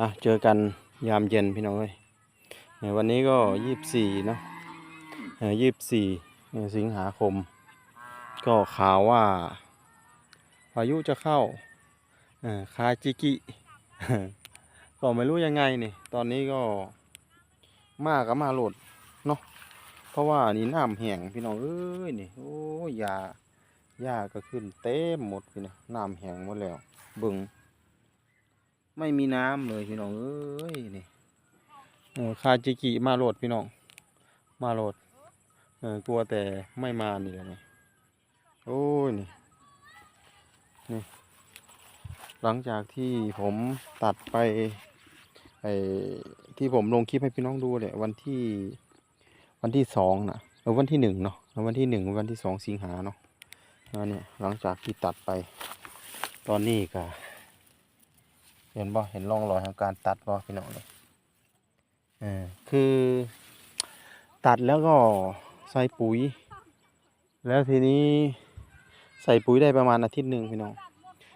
อะเจอกันยามเย็นพี่น้องเอ้ยวันนี้ก็ยี่สิบสี่เนาะยี่สิบสี่สิงหาคม ก็ข่าวว่า พายุจะเข้าคาจิกิก็ไม่รู้ยังไงนี่ ตอนนี้ก็มากกับมาโหลดเนาะเพราะว่านี่น้ำแห้งพี่น้องเอ้ยนี่โอ้ยาหญ้าก็ขึ้นเต็มหมดพี่น้องน้ำแห้งหมดแล้วบึง ไม่มีน้ำเลยพี่น้องเอ้ยนี่เออคาจิกิมาโหลดพี่น้อง มาโหลดเออกลัวแต่ไม่มานี่แหละนี่โอ้ยนี่นี่ หลังจากที่ผมตัดไปไอ้ที่ผมลงคลิปให้พี่น้องดูเนี่ยวันที่วันที่สองนะเออวันที่หนึ่งเนาะแล้ววันที่หนึ่งวันที่สองสิงหาเนาะเนี่ยหลังจากที่ตัดไปตอนนี้ก็ เห็นบ่เห็นร่องรอยของการตัดบ่พี่น้องเลยเออคือ ตัดแล้วก็ใส่ปุ๋ย แล้วทีนี้ใส่ปุ๋ยได้ประมาณอาทิตย์หนึ่งพี่น้อง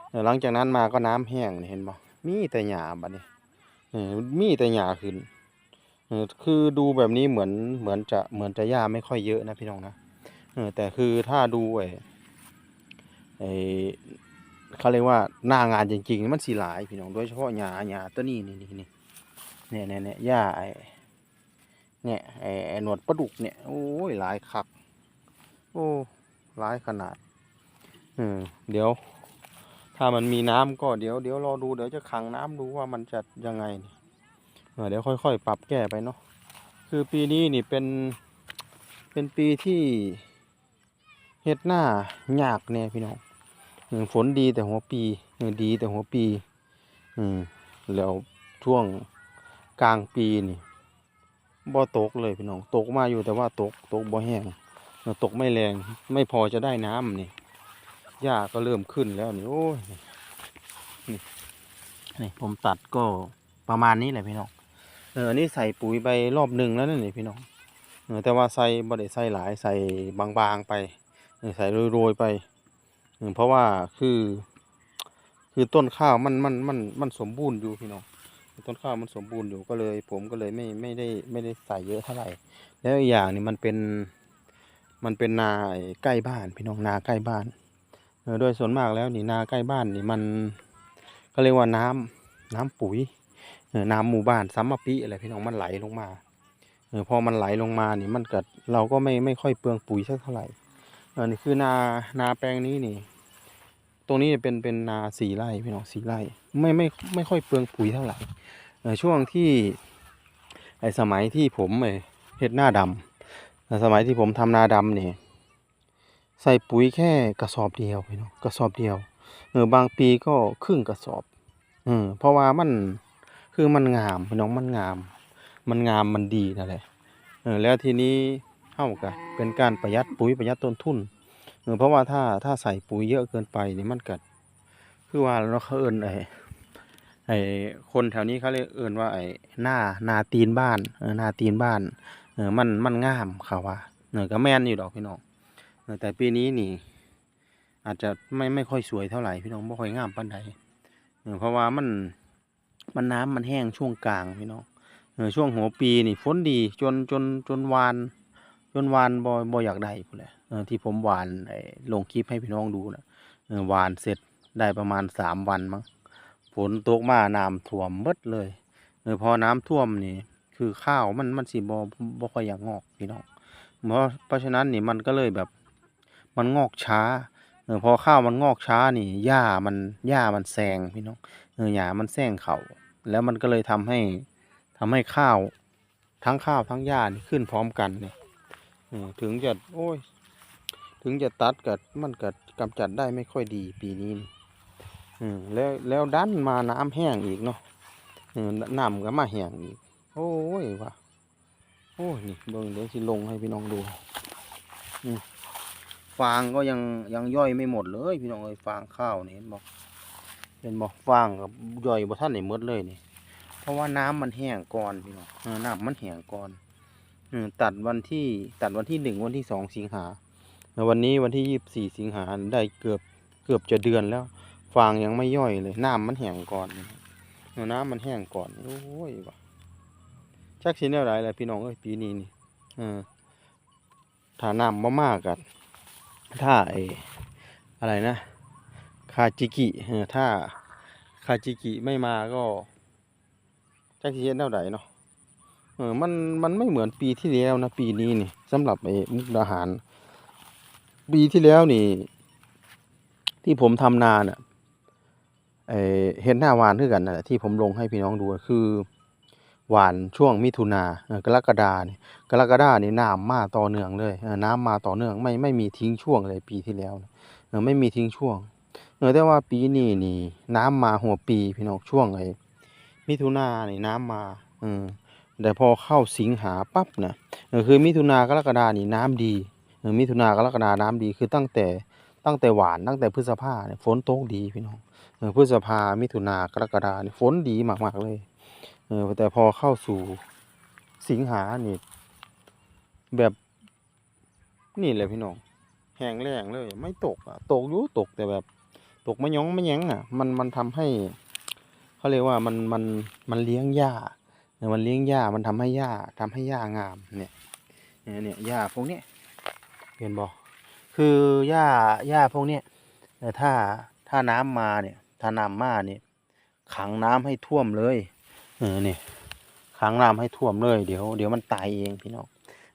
เออหลังจากนั้นมาก็น้ำแห้งนี่เห็นบ่มีแต่หญ้าบัดนี้เออมีแต่หญ้าขึ้นเออคือดูแบบนี้เหมือนเหมือนจะเหมือนจะหญ้าไม่ค่อยเยอะนะพี่น้องนะเออแต่คือถ้าดูไอ้ไอ้ เขาเรียกว่าหน้างานจริงๆมันสีหลายพี่น้องโดยเฉพาะหญ้าหญ้าตัวนี้นี่นี่นี่เนี่ยเนี่ยเนี่ยหญ้าไอ้เนี่ยไอ้หนวดปลาดุกเนี่ยโอ้ยหลายคักโอ้หลายขนาดเออเดี๋ยว ถ้ามันมีน้ำก็เดี๋ยวเดี๋ยวรอดูเดี๋ยวจะขังน้ำดูว่ามันจะยังไงนี่เออเดี๋ยวค่อยๆ ปรับแก้ไปเนาะคือปีนี้นี่เป็นเป็นปีที่เฮ็ดหน้ายากแน่พี่น้อง ฝนดีแต่หัวปีดีแต่หัวปี อืมแล้วช่วงกลางปีนี่บ่ตกเลยพี่น้องตกมาอยู่แต่ว่าตกตกบ่แห้งตกไม่แรง ไม่พอจะได้น้ำนี่หญ้าก็เริ่มขึ้นแล้วนี่โอ้ยนี่นี่ผมตัดก็ประมาณนี้แหละพี่น้องเอออันนี้ใส่ปุ๋ยไปรอบหนึ่งแล้วนั่นนี่พี่น้องเออแต่ว่าใส่บ่ได้ใส่หลายใส่บางๆไปใส่โรยๆไป เพราะว่าคือ คือต้นข้าวมันมันมันมันสมบูรณ์อยู่พี่น้องต้นข้าวมันสมบูรณ์อยู่ก็เลย ผมก็เลยไม่ไม่ได้ไม่ได้ใส่เยอะเท่าไหร่ แล้วอีกอย่างนี่มันเป็น มันเป็นนาใกล้บ้าน พี่น้องนาใกล้บ้านโดยส่วนมากแล้วนี่นาใกล้บ้านนี่มันก็เรียกว่าน้ำน้ำปุ๋ยน้ำหมู่บ้านซัมมะปิอะไรพี่น้องมันไหลลงมาเออพอมันไหลลงมานี่มันเก็เราก็ไม่ไม่ค่อยเปลืองปุ๋ยสักเท่าไหร่ ออนี่คือนานาแปลงนี้นี่ ตรงนี้เป็นเป็นนาสี่ไร่พี่น้องสี่ไร่ไม่ไม่ไม่ค่อยเปลืองปุ๋ยเท่าไหร่ช่วงที่ไอสมัยที่ผมไอเฮ็ดหน้าดำสมัยที่ผมทำนาดำเนี่ยใส่ปุ๋ยแค่กระสอบเดียวพี่น้องกระสอบเดียวเออบางปีก็ครึ่งกระสอบเออเพราะว่ามันคือมันงามพี่น้องมันงาม มันงามมันดีนั่นแหละเออแล้วทีนี้ เท่ากับเป็นการประหยัดปุ๋ยประหยัดต้นทุนเออเพราะว่าถ้าถ้าใส่ปุ๋ยเยอะเกินไปนี่มันกัดคือว่าเราเขาเอินไอ้ไอ้คนแถวนี้เขาเรียกเอินว่าไอ้หน้านาตีนบ้านเออนาตีนบ้านเออมันมันงามเขาว่าเออก็แม่นอยู่ดอกพี่น้องเออแต่ปีนี้นี่ อาจจะไม่ไม่ค่อยสวยเท่าไหร่พี่น้องไม่ค่อยงามปานใดเออเพราะว่ามันมันน้ำมันแห้งช่วงกลางพี่น้องเออช่วงหัวปีนี่ฝนดีจนจนจนวาน จนวานบอยบอยากได้พู้นแหละเออที่ผมหวานไอ้ลงคลิปให้พี่น้องดูนะเออหวานเสร็จได้ประมาณสามวันมั้งฝนตกมาน้ำท่วมหมดเลยเออพอน้ำท่วมนี่ คือข้าวมันมันสิบบ่ค่อยอยากงอกพี่น้องเพราะเพราะฉะนั้นนี่มันก็เลยแบบ มันงอกช้าเออพอข้าวมันงอกช้านี่หญ้ามันหญ้ามันแซงพี่น้องเออหญ้ามันแซงเขาแล้วมันก็เลยทำให้ทำให้ข้าวทั้งข้าวทั้งหญ้านี่ขึ้นพร้อมกันเนี่ย ถึงจะโอ้ย ถึงจะตัดกัมันกักำจัดได้ไม่ค่อยดีปีนี้แล้วแล้วดันมาน้ำแห้งอีกเนาะน้ำก็มาแห้งอีก โอ้ยว่ะโอ้ยนี่เบิ่งเดี๋ยวสิลงให้พี่น้องดูฟางก็ยังยังย่อยไม่หมดเลย พี่น้องเอ้ยฟางข้าวนี่เห็นบอกเห็นบอกฟางกับย่อยบ่ท่านไหนหมดเลยนี่ เพราะว่าน้ำมันแห้งก่อนพี่น้องน้ำมันแห้งก่อน ตัดวันที่ตัดวันที่หนึ่งวันที่สองสิงหาแล้ววันนี้วันที่ยี่สิบสี่สิงหาได้เกือบเกือบจะเดือนแล้ว ฟางยังไม่ย่อยเลย น้ำมันแห้งก่อนน้ำมันแห้งก่อนโอ้ยว่ะจักสิแนวใดล่ะพี่น้องเอ้ยปีนี้นี่เออถ้าน้ำบ่มากกันถ้าไออะไรนะ คาจิกิเออถ้าคาจิกิไม่มาก็จักสิเฮ็ดแนวใดเนาะ ออมันมันไม่เหมือนปีที่แล้วนะปีนี้นี่สำหรับไอ้มุกดาหาร ปีที่แล้วนี่ ที่ผมทำนาเนี่ยเออเห็นหน้าหวานคือกันนะที่ผมลงให้พี่น้องดูคือหวานช่วงมิถุนากรกฎาเนี่ยกรกฎาเนี่ยน้ำมาต่อเนื่องเลยเน้ำมาต่อเนื่องไม่ไม่มีทิ้งช่วงเลยปีที่แล้วนะเออไม่มีทิ้งช่วงเออแต่ว่าปีนี้นี่ น้ำมาหัวปีพี่น้องช่วงไอ้มิถุนานี่น้ำมาเออ แต่พอเข้าสิงหาปั๊บนะคือมิถุนากรกฎานี่น้ำดีมิถุนากรกฎาน้ำดีคือตั้งแต่ตั้งแต่หวานตั้งแต่พฤษภาเนี่ยฝนตกดีพี่น้องพฤษภามิถุนากรกฎาเนี่ยฝนดีมากๆเลยเออแต่พอเข้าสู่สิงหานี่แบบนี่เลยพี่น้องแห้งแล้งเลย ไม่ตกอะตกอยู่ตกแต่แบบตกไม่ยงไม่แยงอะ มันมันทำให้เขาเรียกว่ามันมันมันเลี้ยงหญ้า มันเลี้ยงหญ้ามันทำให้หญ้าทำให้หญ้างามเนี่ยเนี่ยเนี่ยหญ้าพวกเนี้ยเห็นบ่คือหญ้าหญ้าพวกเนี้ยเอ่อถ้าถ้าน้ำมาเนี่ย ถ้าน้ำมาเนี่ยขังน้ำให้ท่วมเลยเออเนี่ยขังน้ำให้ท่วมเลยเดี๋ยวเดี๋ยวมันตายเองพี่น้อง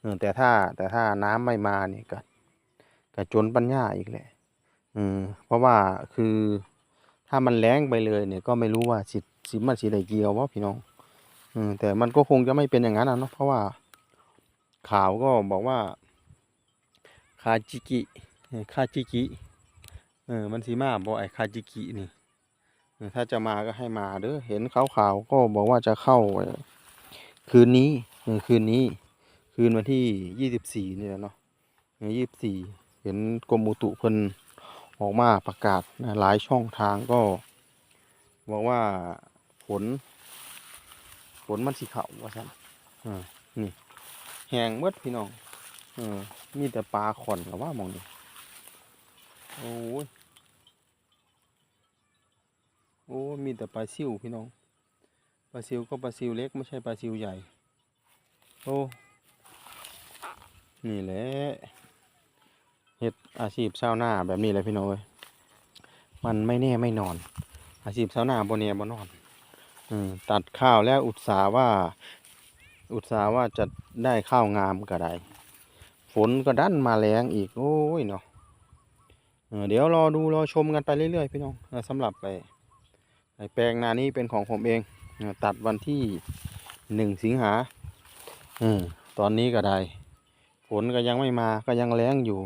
เออแต่ถ้าแต่ถ้าน้ำไม่มาเนี่ยก็ก็จนปัญญาอีกแหละอืมเพราะว่าคือถ้ามันแล้งไปเลยเนี่ยก็ไม่รู้ว่าสิสิมันสิไดเกี่ยวว่าพี่น้อง แต่มันก็คงจะไม่เป็นอย่างนั้นนะเนาะเพราะว่าข่าวก็บอกว่าคาจิกิคาจิกิเออมันสีมาบ่ไอคาจิกินี่ถ้าจะมาก็ให้มาเด้อเห็นขาวๆก็บอกว่าจะเข้าคืนนี้คืนนี้ คืนวันที่ยี่สิบสี่นี่แหละเนาะยี่สิบสี่เห็นกรมอุตุเพิ่นออกมาประกาศหลายช่องทางก็ บอกว่าฝน ฝนมันสีเขาว่าซั่นเออนี่แหงเบิดพี่น้องเออมีแต่ปลาขอนกับว่ามองดิโอ้ยโอ้ยมีแต่ปลาซิวพี่น้องปลาซิวก็ปลาซิวเล็กไม่ใช่ปลาซิวใหญ่โอ้นี่แหละเฮ็ดอาชีพชาวนาแบบนี้แหละพี่น้องเอ้ยมันไม่แน่ไม่นอน อาชีพชาวนาบ่แน่บ่นอนอืม ตัดข้าวแล้วอุตสาห์ว่า อุตสาห์ว่าจะได้ข้าวงามก็ได้ ฝนก็ดันมาแรงอีก โอ้ยเนาะเดี๋ยวรอดูรอชมกันไปเรื่อยๆพี่น้องสำหรับไปไอ้แปลงนานี้เป็นของผมเอง ตัดวันที่หนึ่งสิงหาอตอนนี้ก็ได้ ฝนก็ยังไม่มาก็ยังแรงอยู่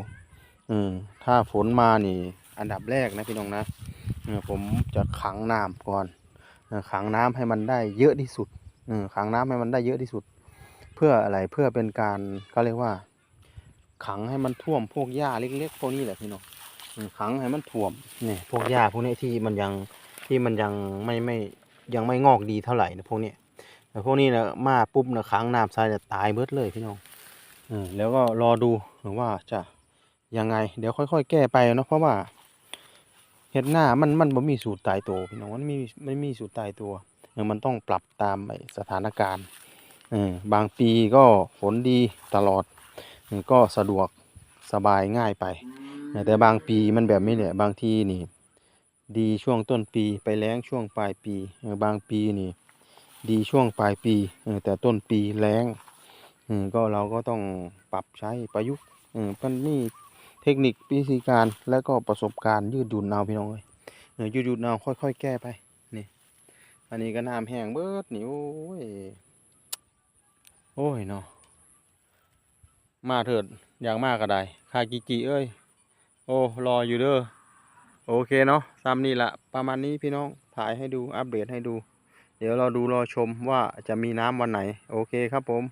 ถ้าฝนมานี่ อันดับแรกนะพี่น้องนะผมจะขังน้ำก่อน ขังน้ำให้มันได้เยอะที่สุดขังน้ำให้มันได้เยอะที่สุด เพื่ออะไรเพื่อเป็นการเขาเรียกว่า ขังให้มันท่วมพวกหญ้าเล็กๆพวกนี้แหละพี่น้องอืมขังให้มันท่วมเนี่ยพวกหญ้าพวกนี้ที่มันยังที่มันยังไม่ไม่ยังไม่งอกดีเท่าไหร่นะพวกนี้แต่พวกนี้นะมาปุ๊บนะขังน้ำทรายจะตายเบิดเลยพี่น้องอแล้วก็รอดูว่าจะยังไง เดี๋ยวค่อย ๆ แก้ไปเนาะเพราะว่า เห็ดหน้ามันมันบ่มีสูตรตายตัวพี่น้องมันมีไม่มีสูตรตายตัวเออมันต้องปรับตามไอ้สถานการณ์เออบางปีก็ฝนดีตลอดเออก็สะดวกสบายง่ายไปเออแต่บางปีมันแบบนี้แหละบางทีนี่ ดีช่วงต้นปีไปแล้งช่วงปลายปีเออบางปีนี่ ดีช่วงปลายปีเออแต่ต้นปีแล้งเออก็เราก็ต้องปรับใช้ประยุกต์เออมันนี่ เทคนิควิธีการและก็ประสบการณ์ยืดหยุ่นเอาพี่น้องเลยเออยืดหยุ่นเอาค่อย ๆ แก้ไปนี่อันนี้ก็น้ำแห้งเบิดนี่โอ้ยโอ้ยเนาะมาเถิดอย่างมากก็ได้คากิจิเอ้ยโอ้รออยู่เด้อโอเคเนาะตามนี้ละประมาณนี้พี่น้องถ่ายให้ดูอัปเดตให้ดู เดี๋ยวเราดูรอชมว่าจะมีน้ำวันไหน โอเคครับผม